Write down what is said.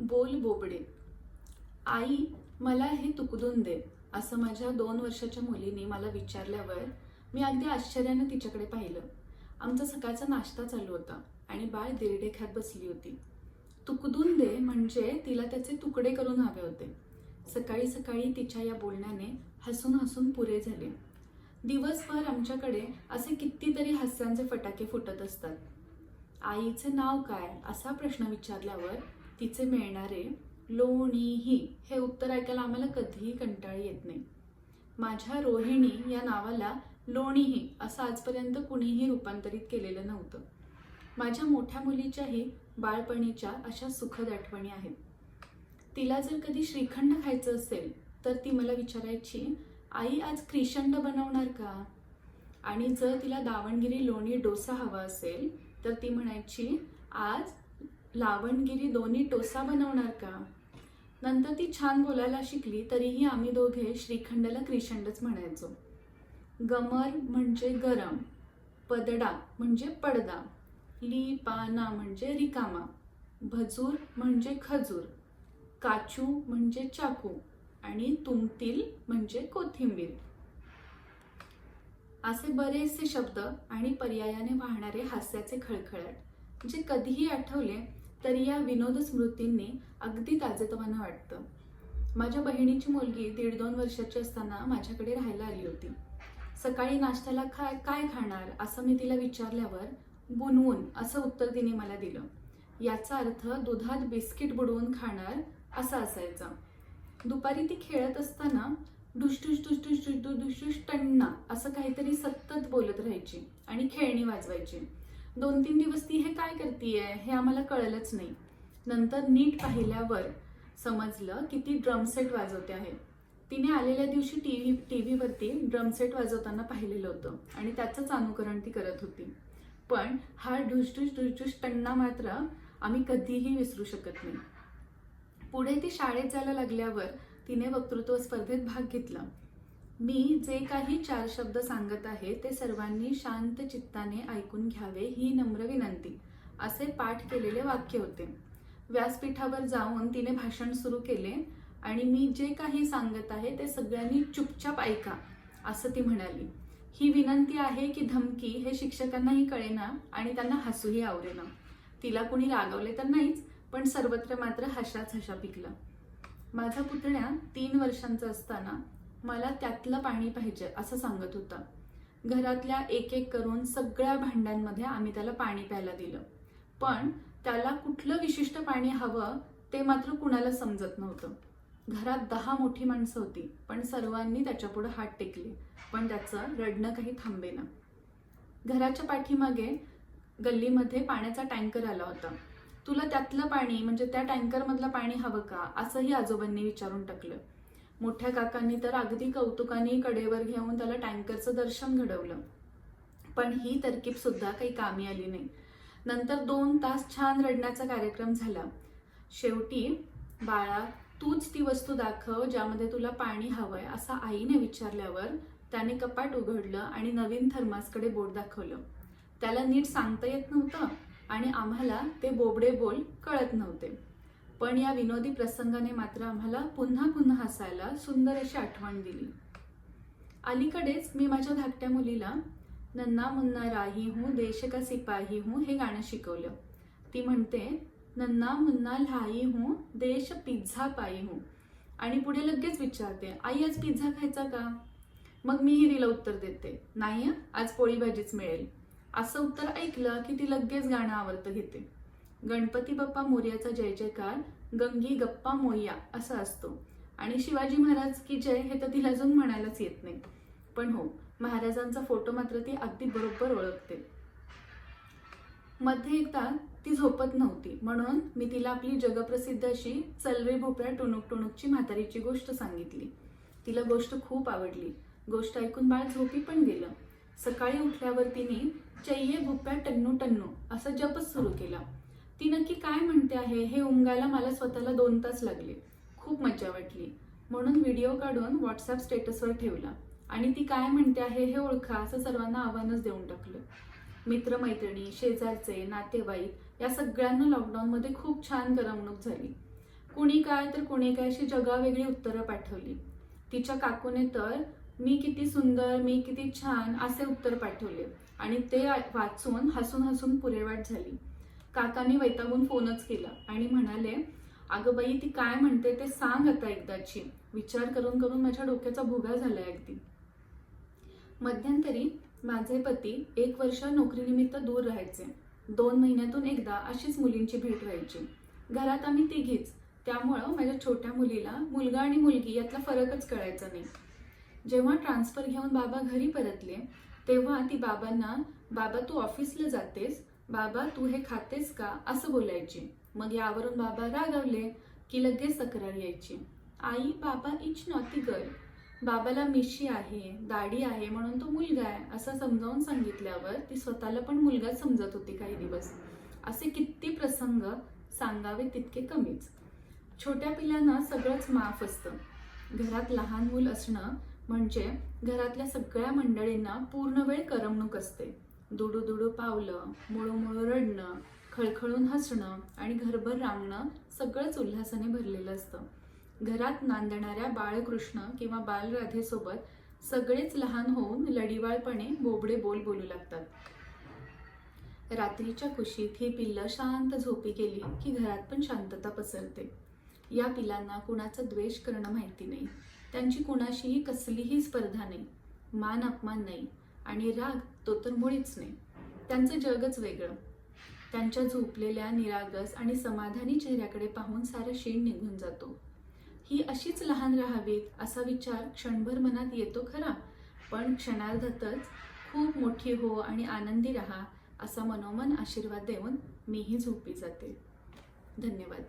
बोल बोबडे. आई मला हे तुकडून दे असं माझ्या दोन वर्षाच्या मुलीने मला विचारल्यावर मी अगदी आश्चर्यानं तिच्याकडे पाहिलं. आमचा सकाळचा नाश्ता चालू होता आणि बाळ दिरडे खात बसली होती. तुकडून दे म्हणजे तिला त्याचे तुकडे करून हवे होते. सकाळी सकाळी तिच्या या बोलण्याने हसून हसून पुरे झाले. दिवसभर आमच्याकडे असे कितीतरी हास्यांचे फटाके फुटत असतात. आईचे नाव काय असा प्रश्न विचारल्यावर तिचे मिळणारे लोणीही हे उत्तर ऐकायला आम्हाला कधीही कंटाळी येत नाही. माझ्या रोहिणी या नावाला लोणीही असं आजपर्यंत कुणीही रूपांतरित केलेलं नव्हतं. माझ्या मोठ्या मुलीच्याही बाळपणीच्या अशा सुखद आठवणी आहेत. तिला जर कधी श्रीखंड खायचं असेल तर ती मला विचारायची आई आज क्रिशंड बनवणार का? आणि जर तिला दावणगिरी लोणी डोसा हवा असेल तर ती म्हणायची आज लावणगिरी दोन्ही टोसा बनवणार का? नंतर ती छान बोलायला शिकली तरीही आम्ही दोघे श्रीखंडला क्रिशंडच म्हणायचो. गमर म्हणजे गरम पदडा म्हणजे पडदा लिपाना म्हणजे रिकामा भजूर म्हणजे खजूर काचू म्हणजे चाकू आणि तुमतील म्हणजे कोथिंबीर. असे बरेचसे शब्द आणि पर्यायाने वाहणारे हास्याचे खळखळट जे कधीही आठवले तरी या विनोद स्मृतींनी अगदी ताजेतवानं वाटतं. माझ्या बहिणीची मुलगी दीड दोन वर्षाची असताना माझ्याकडे राहायला आली होती. सकाळी नाश्त्याला काय काय खाणार असं मी तिला विचारल्यावर बुनवून असं उत्तर तिने मला दिलं. याचा अर्थ दुधात बिस्किट बुडवून खाणार असा असायचा. दुपारी ती खेळत असताना डुसडुस डुसडुस डुसडुस टण्णा असं काहीतरी सतत बोलत राहायची आणि खेळणी वाजवायची. दोन तीन दिवस ती हे काय करतीये हे आम्हाला कळलंच नाही. नंतर नीट पाहिल्यावर समजलं की ती ड्रमसेट वाजवते आहे. तिने आलेल्या दिवशी टी व्ही टी व्हीवरती ड्रमसेट वाजवताना पाहिलेलं होतं आणि त्याचंच अनुकरण ती करत होती. पण हा ढुसढुस ढुसढुस टण्णा मात्र आम्ही कधीही विसरू शकत नाही. पुढे ती शाळेत जायला लागल्यावर तिने वक्तृत्व स्पर्धेत भाग घेतला. मी जे काही चार शब्द सांगत आहे ते सर्वांनी शांत चित्ताने ऐकून घ्यावे ही नम्र विनंती. असे पाठ केलेले वाक्य होते. व्यासपीठावर जाऊन तिने भाषण सुरू केले आणि मी जे काही सांगत आहे ते सगळ्यांनी चुपचाप ऐका असं ती म्हणाली. ही विनंती आहे की धमकी हे शिक्षकांनाही कळेना आणि त्यांना हसूही आवरेना तिला कुणी रागवले तर नाहीच पण सर्वत्र मात्र हशाच हशा पिकला माझा पुतण्या तीन वर्षांचा असताना मला त्यातलं पाणी पाहिजे असं सांगत होता. घरातल्या एक एक करून सगळ्या भांड्यांमध्ये आम्ही त्याला पाणी प्यायला दिलं. पण त्याला कुठलं विशिष्ट पाणी हवं ते मात्र कुणाला समजत नव्हतं. घरात दहा मोठी माणसं होती पण सर्वांनी त्याच्यापुढे हात टेकले पण त्याचं रडणं काही थांबेना घराच्या पाठीमागे गल्लीमध्ये पाण्याचा टँकर आला होता. तुला त्यातलं पाणी म्हणजे त्या टँकरमधलं पाणी हवं का? असंही आजोबांनी विचारून टाकलं. मोठ्या काकांनी तर अगदी कौतुकाने कडेवर घेऊन त्याला टँकरचं दर्शन घडवलं. पण ही तरकीब सुद्धा काही कामी आली नाही. नंतर दोन तास छान रडण्याचा कार्यक्रम झाला. शेवटी बाळा तूच ती वस्तू दाखव ज्यामध्ये तुला पाणी हवंय असं आईने विचारल्यावर त्याने कपाट उघडलं आणि नवीन थर्मासकडे बोट दाखवलं. त्याला नीट सांगता येत नव्हतं आणि आम्हाला ते बोबडे बोल कळत नव्हते. पण या विनोदी प्रसंगाने मात्र आम्हाला पुन्हा पुन्हा हसायला सुंदर अशी आठवण दिली. अलीकडेच मी माझ्या धाकट्या मुलीला नन्ना मुन्ना राही हूँ देश का सिपाही हूँ हे गाणं शिकवलं. ती म्हणते नन्ना मुन्ना ल्हाई हूँ देश पिझ्झा पाई हूँ. आणि पुढे लगेच विचारते आई आज पिझ्झा खायचा का? मग मी हिरीला उत्तर देते नाही आज पोळी भाजीच मिळेल. असं उत्तर ऐकलं की ती लगेच गाणं आवडतं घेते. गणपती बाप्पा मोर्याचा जय जयकार गंगी गप्पा मोया असा असतो. आणि शिवाजी महाराज की जय हे तर तिला अजून म्हणायलाच येत नाही. पण हो महाराजांचा फोटो मात्र ती अगदी बरोबर ओळखते. मध्ये एकदा ती झोपत नव्हती. म्हणून मी तिला आपली जगप्रसिद्ध अशी चलवे भोपळ्या टुणूक टुणूकची म्हातारीची गोष्ट सांगितली. तिला गोष्ट खूप आवडली. गोष्ट ऐकून बाळ झोपी पण गेलं. सकाळी उठल्यावर तिने चैये भोप्या टन्नू टन्नू असं जपच सुरू केला. ती नक्की काय म्हणते आहे? हे उमगायला मला स्वतःला दोन तास लागले. खूप मजा वाटली. म्हणून व्हिडिओ काढून व्हॉट्सअप स्टेटसवर ठेवला. आणि ती काय म्हणते आहे हे ओळखा असं सर्वांना आव्हानच देऊन टाकलं. मित्रमैत्रिणी शेजारचे नातेवाईक या सगळ्यांना लॉकडाऊनमध्ये खूप छान करमणूक झाली. कुणी काय तर कुणी काय अशी जगावेगळी उत्तरं पाठवली. तिच्या काकूने तर मी किती सुंदर मी किती छान असे उत्तर पाठवले. आणि ते वाचून हसून हसून पुरेवाट झाली. काकांनी वैतागून फोनच केला आणि म्हणाले अगं बाई ती काय म्हणते ते सांग आता एकदाची. विचार करून करून माझ्या डोक्याचा भुगा झालाय अगदी. मध्यंतरी माझे पती एक वर्ष नोकरीनिमित्त दूर राहायचे. दोन महिन्यातून एकदा अशीच मुलींची भेट व्हायची. घरात आम्ही तिघीच. त्यामुळं माझ्या छोट्या मुलीला मुलगा आणि मुलगी यातला फरकच कळायचा नाही. जेव्हा ट्रान्सफर घेऊन बाबा घरी परतले तेव्हा ती बाबांना बाबा तू ऑफिसला जातेस? बाबा तू हे खातेस का? असं बोलायचे. मग यावरून बाबा रागावले की लगेच तक्रार यायची. आई बाबा इच नॉटी गर्ल. बाबाला मिशी आहे दाढी आहे म्हणून तो मुलगा आहे असं समजावून सांगितल्यावर ती स्वतःला पण मुलगाच समजत होती काही दिवस. असे किती प्रसंग सांगावे तितके कमीच. छोट्या पिल्लांना सगळंच माफ असतं. घरात लहान मूल असणं म्हणजे घरातल्या सगळ्या मंडळींना पूर्ण वेळ करमणूक असते. दुडू दुडू पावलं मुळू मुळू रडणं खळखळून हसणं आणि घरभर रांगणं सगळंच उल्हासाने भरलेलं असतं. घरात नांदणाऱ्या बाळकृष्ण किंवा बालराधेसोबत सगळेच लहान होऊन लढीवाळपणे बोबडे बोल बोलू लागतात. रात्रीच्या कुशीत ही पिल्लं शांत झोपी गेली की घरात पण शांतता पसरते. या पिलांना कुणाचा द्वेष करणं माहिती नाही. त्यांची कुणाशीही कसलीही स्पर्धा नाही. मान अपमान नाही. आणि राग तो तर मुळीच नाही. त्यांचं जगच वेगळं. त्यांच्या झोपलेल्या निरागस आणि समाधानी चेहऱ्याकडे पाहून सारा शीण निघून जातो. ही अशीच लहान राहावीत असा विचार क्षणभर मनात येतो खरा पण क्षणार्धातच खूप मोठी हो आणि आनंदी राहा असा मनोमन आशीर्वाद देऊन मीही झोपी जाते. धन्यवाद.